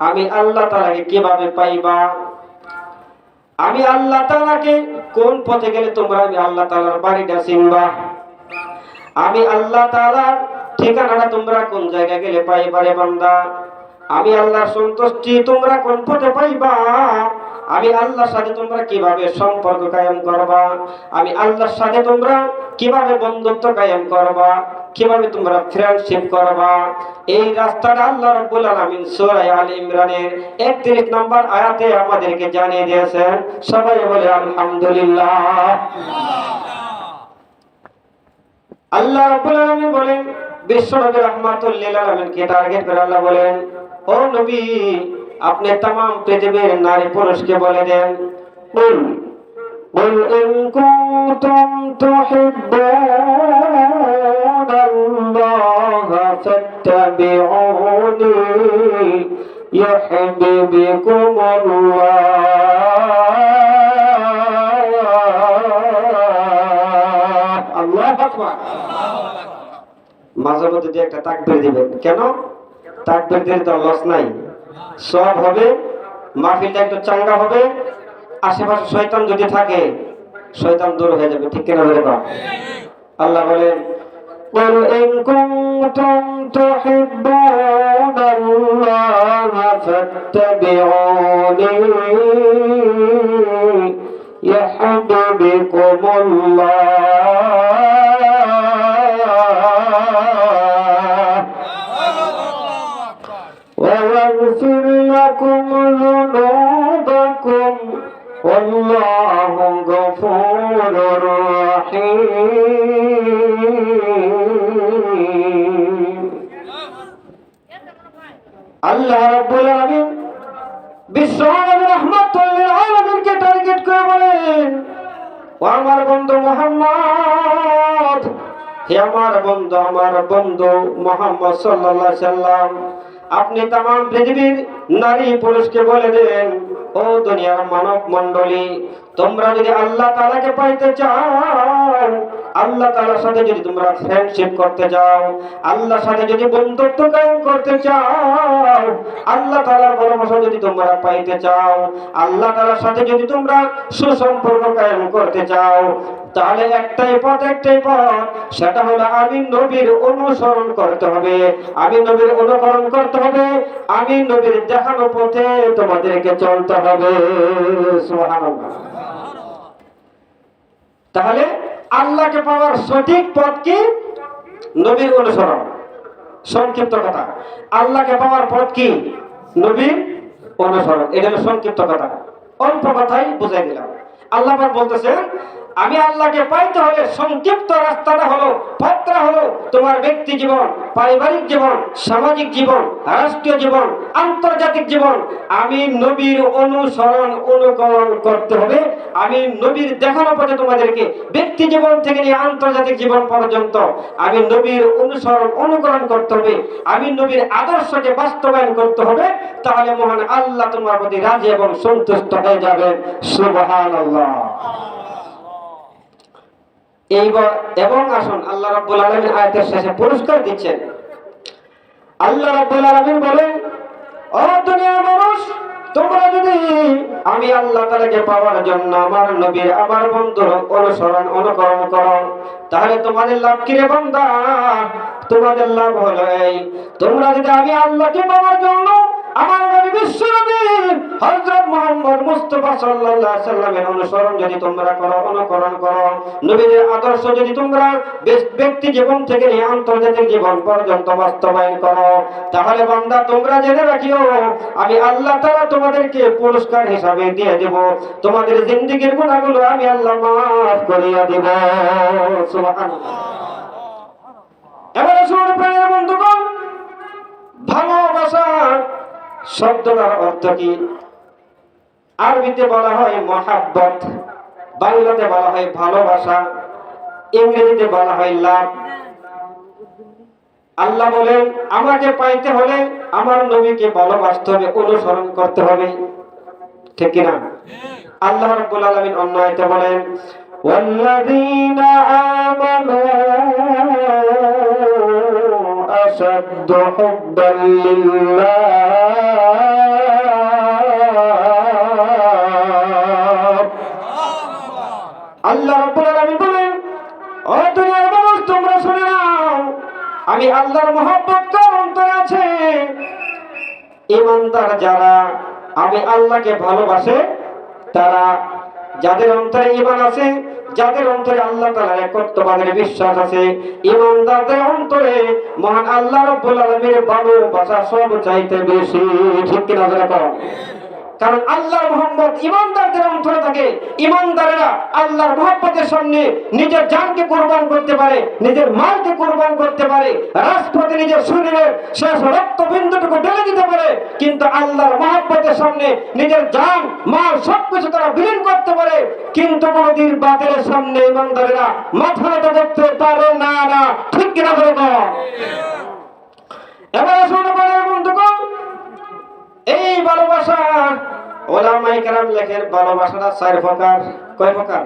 আমি আল্লাহ তালাকে কীভাবে পাইবা? আমি আল্লাহ তালাকে কোন পথে গেলে তোমরা আমি আল্লাহ তালার বাড়িটা চিনবা? আমি আল্লাহ তালার ঠিকানাটা তোমরা কোন জায়গায় গেলে পাইবারে বান্দা? আমি আল্লাহর সন্তুষ্টি তোমরা কোন পথে পাইবা? আমি আল্লাহর সাথে তোমরা কীভাবে সম্পর্ক কায়েম করবা? আমি আল্লাহর সাথে তোমরা কীভাবে বন্ধুত্ব কায়েম করবা? কীভাবে তোমরা ফ্রেন্ডশিপ করবা? এই রাস্তাটা আল্লাহ রাব্বুল আলামিন সূরা আল ইমরানের 31 নম্বর আয়াতে আমাদেরকে জানিয়ে দিয়েছেন। সবাই বলে আলহামদুলিল্লাহ। আল্লাহ রাব্বুল আলামিন বলেন, বিশ্বনবী রাহমাতুল লিল আলামিনকে টার্গেট করে আল্লাহ বলেন ও নবী আপনি तमाम পৃথিবীর নারী পুরুষকে বলে দেন কুল قل إن كنتم تحبون الله فاتبعوني يحببكم الله الله أكبر মাঝে মধ্যে দিয়ে একটা তাকবির দিবেন কেন তাকবির দিলে তো লস নাই সব হবে মাহফিলটা একটু চাঙ্গা হবে আশেপাশে শয়তান যদি থাকে শয়তান দূর হয়ে যাবে ঠিক কিনা ধরে আল্লাহ বলেন قل إن كنتم تحبون الله فاتبعوني يحببكم الله আল্লাহ রাব্বুল আলামিন বিশ্ব রহমাতুল লিল আলামিনকে টার্গেট করে বলেন, ও আমার বন্ধু মোহাম্মদ, হে আমার বন্ধু আমার বন্ধু মোহাম্মদ সাল্লাল্লাহু সাল্লাম, আপনি তাম পৃথিবীর নারী পুরুষকে বলে দেন, ও দুনিয়ার মানব মণ্ডলী তোমরা যদি আল্লাহ তালাকে পাইতে চাও, আল্লাহ তাআলার সাথে যদি তোমরা ফ্রেন্ডশিপ করতে চাও, আল্লাহর সাথে যদি বন্ধুত্ব কায়েম করতে চাও, আল্লাহ তাআলার ভালোবাসা যদি তোমরা পাইতে চাও, আল্লাহ তাআলার সাথে যদি তোমরা সুসম্পর্ক কায়েম করতে চাও, তাহলে একটাই পথ একটাই পথ, সেটা হলো আমি নবীর অনুসরণ করতে হবে। আমি নবীর অনুকরণ করতে হবে, আমি নবীর দেখানো পথে তোমাদেরকে চলতে হবে। সুবহানাল্লাহ। তাহলে আল্লাহকে পাওয়ার সঠিক পথ কি? নবীর অনুসরণ। সংক্ষিপ্ত কথা। আল্লাহকে পাওয়ার পথ কি? নবীর অনুসরণ। এটা সংক্ষিপ্ত কথা। অল্প কথাই বুঝাই দিলাম। আল্লাহ বলতেছেন আমি আল্লাহকে পাইতে হলে সংক্ষিপ্ত রাস্তাটা হলো, পথটা হলো তোমার ব্যক্তি জীবন, পারিবারিক জীবন, সামাজিক জীবন, রাষ্ট্রীয় জীবন, আন্তর্জাতিক জীবন। আমি নবীর অনুসরণ, অনুকরণ করতে হবে। আমি নবীর দেখানো পথে তোমাদেরকে ব্যক্তি জীবন থেকে নিয়ে আন্তর্জাতিক জীবন পর্যন্ত আমি নবীর অনুসরণ, অনুকরণ করতে হবে। আমি নবীর আদর্শকে বাস্তবায়ন করতে হবে। তাহলে মহান আল্লাহ তোমার প্রতি রাজি এবং সন্তুষ্ট হয়ে যাবেন সুবহানাল্লাহ। এইবার এবং আসুন, আল্লাহ রাব্বুল আলামিন আয়াতের শেষে পুরস্কার দিচ্ছেন। আল্লাহ রাব্বুল আলামিন বলেন ও দুনিয়ার মানুষ, তোমরা যদি আমি আল্লাহ তাআলাকে পাওয়ার জন্য আমার নবীর, আমার বন্ধুর অনুসরণ, অনুকরণ করো, তাহলে তোমাদের লাভ কি রে বান্দা? তোমাদের লাভ হলো এই, তোমরা যদি আমি আল্লাহকে পাওয়ার জন্য আমার নবী বিশ্ব নবী হযরত মুহাম্মদ মুস্তাফা সাল্লাল্লাহু আলাইহি সাল্লামের অনুসরণ যদি তোমরা করো, অনুকরণ করো নবীদের আদর্শ যদি তোমরা ব্যক্তি জীবন থেকে নিয়ে আন্তর্জাতিক জীবন পর্যন্ত বাস্তবায়ন করো, তাহলে বান্দা তোমরা জেনে রাখিও, আমি আল্লাহ তাআলা তোমাদেরকে পুরস্কার হিসাবে দিয়ে দেব। তোমাদের জিন্দেগীর গুনাহগুলো আমি আল্লাহ মাফ করিয়া দেব। সুবহানাল্লাহ। এবারে শুনুন প্রিয় বন্ধুগণ ভালোবাসা শব্দটার অর্থ কি আরবিতে বলা হয় মহাব্বত বাংলাতে বলা হয় ভালোবাসা ইংরেজিতে বলা হয় লাভ আল্লাহ বলেন আমাকে পাইতে হলে আমার নবীকে ভালোবাসতে হবে অনুসরণ করতে হবে ঠিক কিনা আল্লাহ রাব্বুল আলামিন অন্য আয়াতে বলেন والذين آمنوا أشد حبا لله আল্লাহর মহব্বত কার অন্তরে আছে। ইমানদার যারা, আমি আল্লাহকে ভালোবাসে, তারা যাদের অন্তরে ইমান আছে, যাদের অন্তরে আল্লাহ তাআলার একত্ববাদের বিশ্বাস আছে, ইমানদারদের অন্তরে মহান আল্লাহ রাব্বুল আলামিনের ভালোবাসা সব চাইতে বেশি। ঠিক কিনা করো কারণ আল্লাহর মোহাম্মদ ইমানদারদের অন্তরে থাকে। ইমানদারেরা আল্লাহর মোহাম্মতের সামনে নিজের জানকে কোরবান করতে পারে, নিজের মালকে কোরবান করতে পারে, রাজপথে নিজের শরীরের শেষ রক্ত বিন্দুটুকু ঢেলে দিতে পারে, কিন্তু আল্লাহর মোহাম্মতের সামনে নিজের জান, মাল সবকিছু তারা বিলীন করতে পারে। কিন্তু কোনোদিন বাতিলের সামনে ইমানদারেরা মাথা নত করতে পারে না না। ঠিক কিনা বলে এবার বলে বন্ধুগণ এই ভালোবাসা ওলামাই কেরাম লেখেন, ভালোবাসাটা চার প্রকার। কয় প্রকার?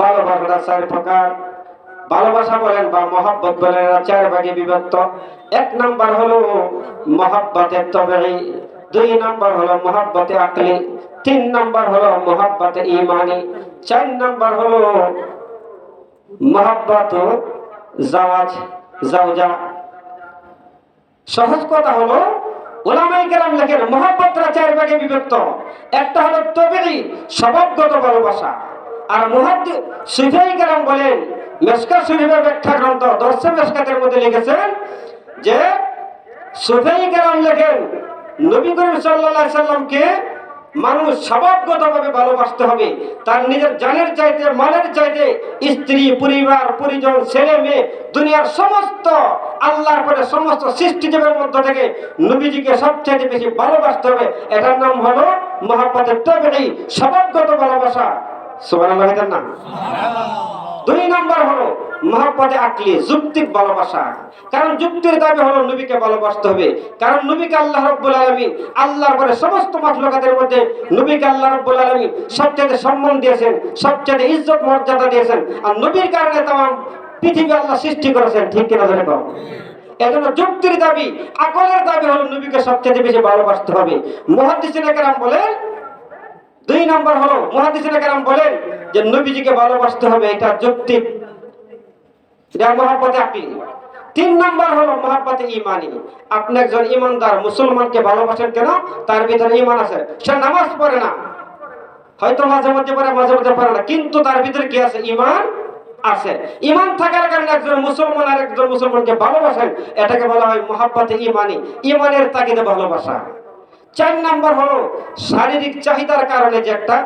ভালোবাসাটা চার প্রকার। ভালোবাসা বলেন বা মহাব্বত বলেন চার ভাগে বিভক্ত। এক নাম্বার হলো মহাব্বতে তবেই দুই নাম্বার হলো মহাব্বতে আকলি, তিন নাম্বার হলো মহাব্বতে ইমানি চার নাম্বার হলো মহাব্বত জাওয়াজ, জাওজা। সহজ কথা হলো ওলামাই কেরাম লেখেন, মহাব্বতরা চার ভাগে বিভক্ত। একটা হলো তবেই স্বভাবগত ভালোবাসা। আর মহাব্দ সুফাই কেরাম বলেন মেসকা শরীফের ব্যাখ্যা গ্রন্থ দর্শন মেসকাতের মধ্যে লিখেছেন যে সুফাই কেরাম লেখেন, নবী করিম আলাইহি সাল্লামকে মানুষ স্বভাবগতভাবে ভালোবাসতে হবে। তার নিজের জানের চাইতে মানের চাইতে, স্ত্রী, পরিবার, পরিজন, ছেলে, মেয়ে, দুনিয়ার সমস্ত আল্লাহর পরে সমস্ত সৃষ্টিজীবের মধ্য থেকে নবীজিকে সবচেয়ে বেশি ভালোবাসতে হবে। এটার নাম হলো মহাপতের তবেই স্বভাবগত ভালোবাসা। এটার নাম দুই নম্বর হলো মহাপদে আকলি, যুক্তির ভালোবাসা। কারণ যুক্তির দাবি হলো নবীকে ভালোবাসতে হবে। কারণ নবীকে আল্লাহ রব্বুল আলামিন আল্লাহর পরে সমস্ত মাখলুকাতের মধ্যে নবীকে আল্লাহ রব্বুল আলামিন সবচেয়ে সম্মান দিয়েছেন সবচেয়ে ইজ্জত মর্যাদা দিয়েছেন। আর নবীর কারণে তাম পৃথিবী আল্লাহ সৃষ্টি করেছেন, ঠিক কিনা ধরে কম এজন্য যুক্তির দাবি, আকলের দাবি হলো নবীকে সবচেয়ে বেশি ভালোবাসতে হবে। বলেন, দুই নম্বর হলো বলেন যে নবীজিকে ভালোবাসতে হবে, এটা যৌক্তিক এটা আকলি। তিন নম্বর হলো ইমানি আপনি একজন ইমানদার মুসলমানকে ভালোবাসেন কেন? তার ভিতরে ইমান আছে। সে নামাজ পড়ে না। হয়তো মাঝে মধ্যে পড়ে, মাঝে মধ্যে পড়ে না। কিন্তু তার ভিতরে কি আছে? ইমান আছে। ইমান থাকার কারণে একজন মুসলমান আর একজন মুসলমানকে ভালোবাসেন, এটাকে বলা হয় মহাব্বতে ইমানি ইমানের তাগিদে ভালোবাসা। চার নাম্বার হলো শারীরিক চাহিদার কারণে যে একটা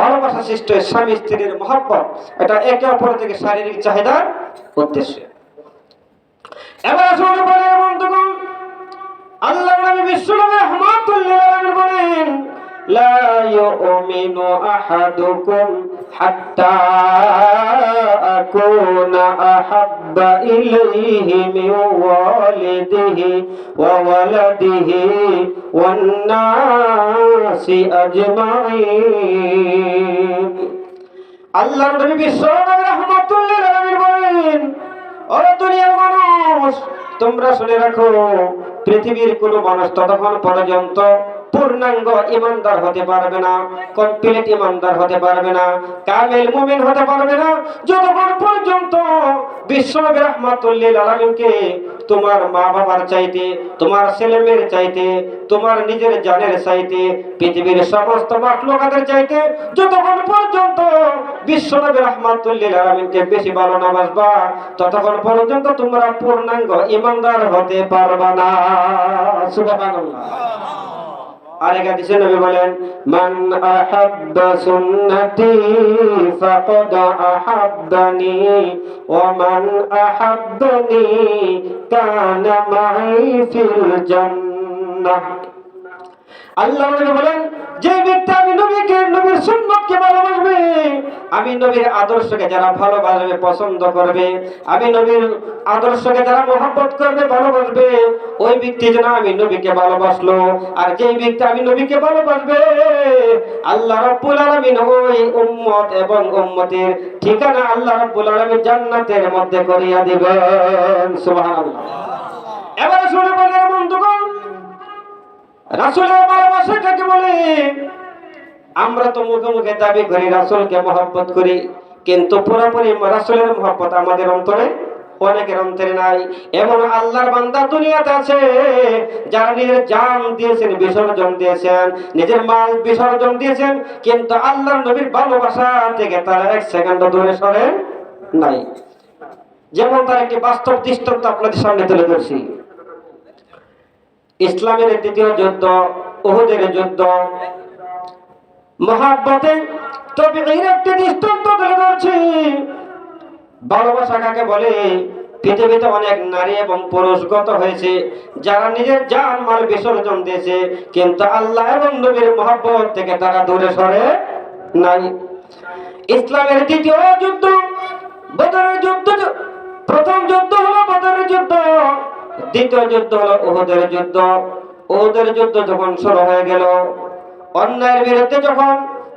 ভালোবাসা সৃষ্টি হয়, স্বামী স্ত্রীর মহাব্বত। এটা একে অপর থেকে শারীরিক চাহিদার উদ্দেশ্যে। এবার আসুন বলে বন্ধুগণ আল্লাহ নবী আলামিন বলেন আহাদুকুম হাত্তা আকুনা আহাব্বা ইলাইহি মিন ওয়ালিদিহি ওয়া ওয়ালাদিহি ওয়ান নাসি আজমাইন। আল্লাহ নবী বিশ্বনবী রহমাতুল লিল আলামিন বলেন, ও দুনিয়ার মানুষ, তোমরা শুনে রাখো, পৃথিবীর কোন মানুষ ততক্ষণ পর্যন্ত পূর্ণাঙ্গ ইমানদার হতে পারবে না কমপ্লিট ইমানদার হতে পারবে না, কামেল মুমিন হতে পারবে না। যতক্ষণ পর্যন্ত বিশ্বনবী রহমাতুল্লিল আলামিনকে তোমার মা বাবার চাইতে, তোমার ছেলে মেয়ের চাইতে, তোমার নিজের জানের চাইতে, পৃথিবীর সমস্ত মাখলুকাতের চাইতে, যতক্ষণ পর্যন্ত বিশ্বনবী রহমাতুল্লিল আলামিনকে বেশি ভালো না ততক্ষণ পর্যন্ত তোমরা পূর্ণাঙ্গ ইমানদার হতে পারবা না। সুবহানাল্লাহ। আরেক হাদিসে নবী বলেন, মান আহাব্বা সুন্নতি ফাকাদ আহাব্বানি, ওয়া মান আহাব্বানি কানা মাই ফিল জান্নাহ। আল্লাহ নবী বলেন, যে ব্যক্তি আমি নবীকে, নবীর সুন্নতকে ভালোবাসবে, আমি নবীর আদর্শকে যারা ভালোবাসবে, পছন্দ করবে, আমি নবীর আদর্শকে যারা মহব্বত করবে, ভালোবাসবে ওই ব্যক্তি যেন আমি নবীকে ভালোবাসলো। আর যেই ব্যক্তি আমি নবীকে ভালোবাসবে, আল্লাহ রাব্বুল আলামিন ওই উম্মত এবং উম্মতের ঠিকানা আল্লাহ রাব্বুল আলামিন জান্নাতের মধ্যে করিয়া দিবেন। সুবহানাল্লাহ। এবারে শুনে বলেন বন্ধুগণ, রাসূলের ভালোবাসা কাকে বলে? আমরা তো মুখে মুখে দাবি করি, রাসূলকে মহব্বত করি, কিন্তু পুরোপুরি রাসূলের মহব্বত আমাদের অন্তরে অনেকের অন্তরে নাই। এমন আল্লাহর বান্দা দুনিয়াতে আছে, যারা নিজের জান দিয়েছেন, বিসর্জন দিয়েছেন, নিজের মাল বিসর্জন দিয়েছেন, কিন্তু আল্লাহর নবীর ভালোবাসা থেকে তারা এক সেকেন্ড দূরে সরেন নাই। যেমন তার একটি বাস্তব দৃষ্টান্ত আপনাদের সামনে তুলে ধরছি। ইসলামের দ্বিতীয় যুদ্ধ, উহুদের যুদ্ধ, মহাব্বতে তবে এর একটি দৃষ্টান্ত তুলে ধরছি। ভালোবাসা কাকে বলে? পৃথিবীতে অনেক নারী এবং পুরুষ গত হয়েছে, যারা নিজের জান, মাল বিসর্জন দিয়েছে, কিন্তু আল্লাহ এবং নবীর মহাব্বত থেকে তারা দূরে সরে নাই। ইসলামের দ্বিতীয় যুদ্ধ, বদরের যুদ্ধ, প্রথম যুদ্ধ হলো বদরের যুদ্ধ, দ্বিতীয় যুদ্ধ হলো ওহদের যুদ্ধ। ওহদের যুদ্ধ যখন শুরু হয়ে গেল, অন্যায়ের বিরুদ্ধে যখন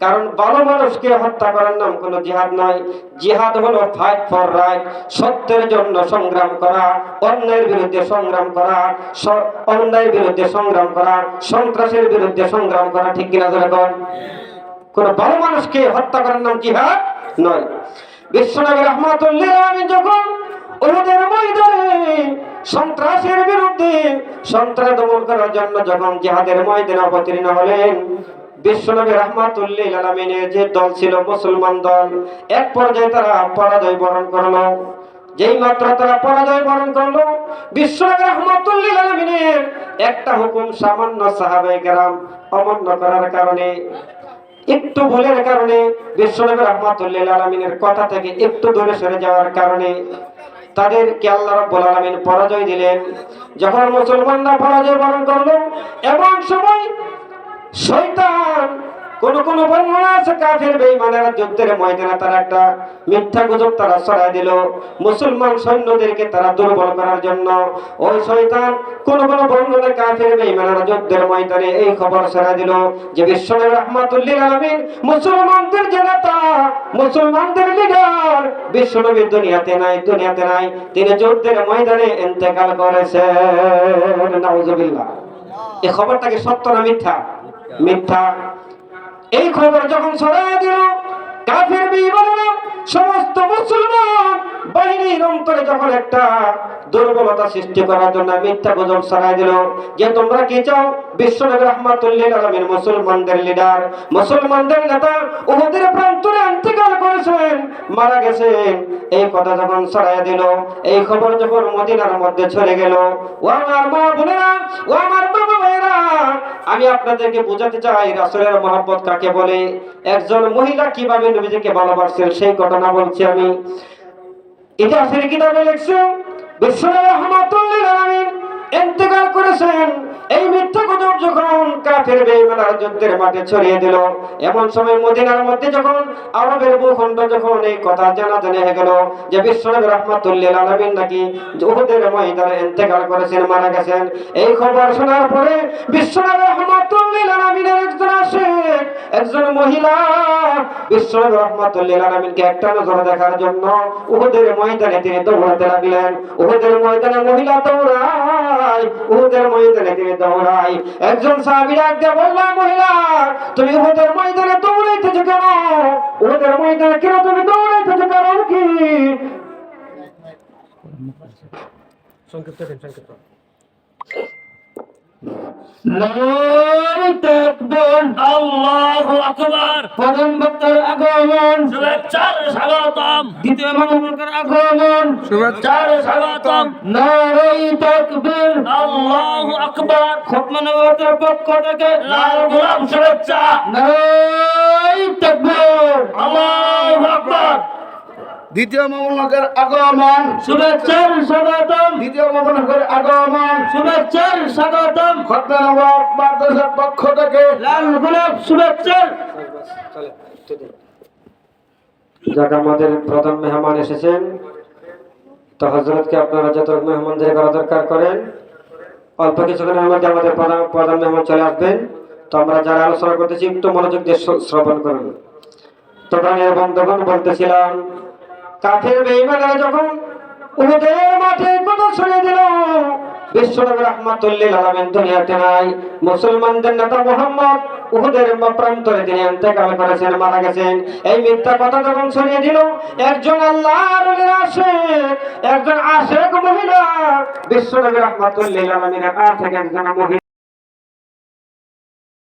কারণ ভালো মানুষকে হত্যা করার নাম কোনো জিহাদ নয় জিহাদ হলো ফাইট ফর রাইট সত্যের জন্য সংগ্রাম করা অন্যায়ের বিরুদ্ধে সংগ্রাম করা অন্যায়ের বিরুদ্ধে সংগ্রাম করা, সন্ত্রাসের বিরুদ্ধে সংগ্রাম করা, ঠিক কিনা ধরে কর কোন ভালো মানুষকে হত্যা করার নাম জিহাদ নয়। বিশ্বনবী রহমাতুল্লাহ আমি যখন ওদের ময়দানে সন্ত্রাসের বিরুদ্ধে সন্ত্রাস দমন করার জন্য যখন জিহাদের ময়দানে অবতীর্ণ হলেন বিশ্বনবী রহমাতুল্লাহ আলমিনের যে দল ছিল মুসলমান দল, এক পর্যায়ে তারা পরাজয় বরণ করল। যেই মাত্র তারা পরাজয় বরণ করল, বিশ্বনবী রহমাতুল্লাহ আলমিনের একটা হুকুম সামান্য সাহাবায়ে কেরাম অমান্য করার কারণে, একটু ভুলের কারণে বিশ্বনবী রহমাতুল্লাহ আলমিনের কথা থেকে একটু দূরে সরে যাওয়ার কারণে তাদেরকে আল্লাহ রাব্বুল আলামিন পরাজয় দিলেন। যখন মুসলমানরা পরাজয় বরণ করল, এমন সময় শয়তান, কোন কোন বর্ণনা আছে কাফের যুদ্ধের ময়দানে তারা একটা মিথ্যা গুজব তারা দিল। মুসলমান সৈন্যদেরকে তারা দুর্বল করার জন্য। ওই শয়তান কোন কোন বর্ণনা কাফের যুদ্ধের ময়দানে এই খবর দিল যে রাহমাতুল্লিল মুসলমানদের মুসলমানদের লিডার বিশ্বনবী দুনিয়াতে নাই দুনিয়াতে নাই। তিনি যুদ্ধের ময়দানে ইন্তেকাল করেছেন। নাউজুবিল্লাহ। এই খবরটাকে সত্য না মিথ্যা? মিথ্যা। এই খবর যখন ছড়াইয়া দিল, কাফের বিমানেরা সমস্ত মুসলমান বাহিনীর অন্তরে যখন একটা দুর্বলতা সৃষ্টি করার জন্য মিথ্যা গুজব ছড়াই দিল, যে তোমরা কি চাও? বিশ্বনবী রহমাতুল্লিল আলমের মুসলমানদের লিডার মুসলমানদের নেতা উহুদের প্রান্তরে অন্তিকাল মারা গেছেন এই কথা যখন ছড়াই দিল, এই খবর যখন মদিনার মধ্যে ছড়ে গেল, ও আমার মা বোনেরা, ও আমার বাবা ভাইয়েরা আমি আপনাদেরকে বোঝাতে চাই, রাসূলের মহব্বত কাকে বলে? একজন মহিলা কীভাবে নবীজিকে ভালোবাসছেন, সেই ঘটনা বলছি আমি। ইতিহাসের কিতাবে লিখছেন বিশ্বনবী রহমাতুল্লিল আলামিন ইন্তেকাল করেছেন। এই মিথ্যা গুজব যখন কাফের বেঈমানরা যুদ্ধের মাঠে ছড়িয়ে দিল, এমন সময় মদিনার মধ্যে যখন আরবের ভূখণ্ড যখন এই কথা জানা জানা হয়ে গেল যে বিশ্বনবী রহমাতুল্লিল আলামিন নাকি উহুদের ময়দানে ইন্তেকাল করেছেন, মারা গেছেন, এই খবর শোনার পরে বিশ্বনবী রহমাতুল্লিল আলামিনের একজন আসে একজন মহিলা বিশ্বনবী রহমাতুল্লিল আলামিনকে একটা নজর দেখার জন্য উহুদের ময়দানে তিনি দৌড়াতে লাগলেন। উহুদের ময়দানে মহিলা দৌড়ায় একজন সাহাবী ডাক দিয়ে মহিলা, তুমি উহুদের ময়দানে দৌড়াইতেছো কেন? উহুদের ময়দানে কেন তুমি দৌড়াইতেছো কারণ কি? আল্লাহু আকবার প্রথম বক্তার আগমন। শুভেচ্ছার স্বাগতম দ্বিতীয় মানবতার আগমন। শুভেচ্ছার স্বাগতম নারায়ে তাকবীর। আল্লাহু আকবার। খতম নবতের পক্ষ থেকে লাল গোলাপ শুভেচ্ছা নারায়ে তাকবীর আল্লাহু আকবার দ্বিতীয় মামুনগর আগমন। শুভেচ্ছার স্বাগতম। দ্বিতীয় মামুনগর আগমন। শুভেচ্ছার স্বাগতম। খতনাবাদ মাদ্রাসার পক্ষ থেকে। লাল গোলাপ শুভেচ্ছার যাক আমাদের প্রধান মেহমান এসেছেন। তো হজরতকে আপনারা যত মেহমানদের করা দরকার করেন অল্প কিছুক্ষণের মধ্যে আমাদের প্রধান প্রধান মেহমান চলে আসবেন। তো আমরা যারা আলোচনা করতেছি একটু মনোযোগ দিয়ে শ্র- শ্রবণ করুন। তো প্রাণের বন্ধুগণ বলতেছিলাম কাফের বেঈমানেরা যখন উহুদের মাঠে কথা ছড়িয়ে দিল, বিশ্বনবী রহমাতুল্লিল আলামিন দুনিয়াতে নাই। মুসলমানদের নেতা মোহাম্মদ উহুদের প্রান্তরে তিনি ইন্তেকাল করেছেন, মারা গেছেন। এই মিথ্যা কথা যখন ছড়িয়ে দিল, একজন আল্লাহর আশেক, একজন আশেক মহিলা, বিশ্বনবী রহমাতুল্লিল আলামিনের কাছ থেকে একজন মহিলা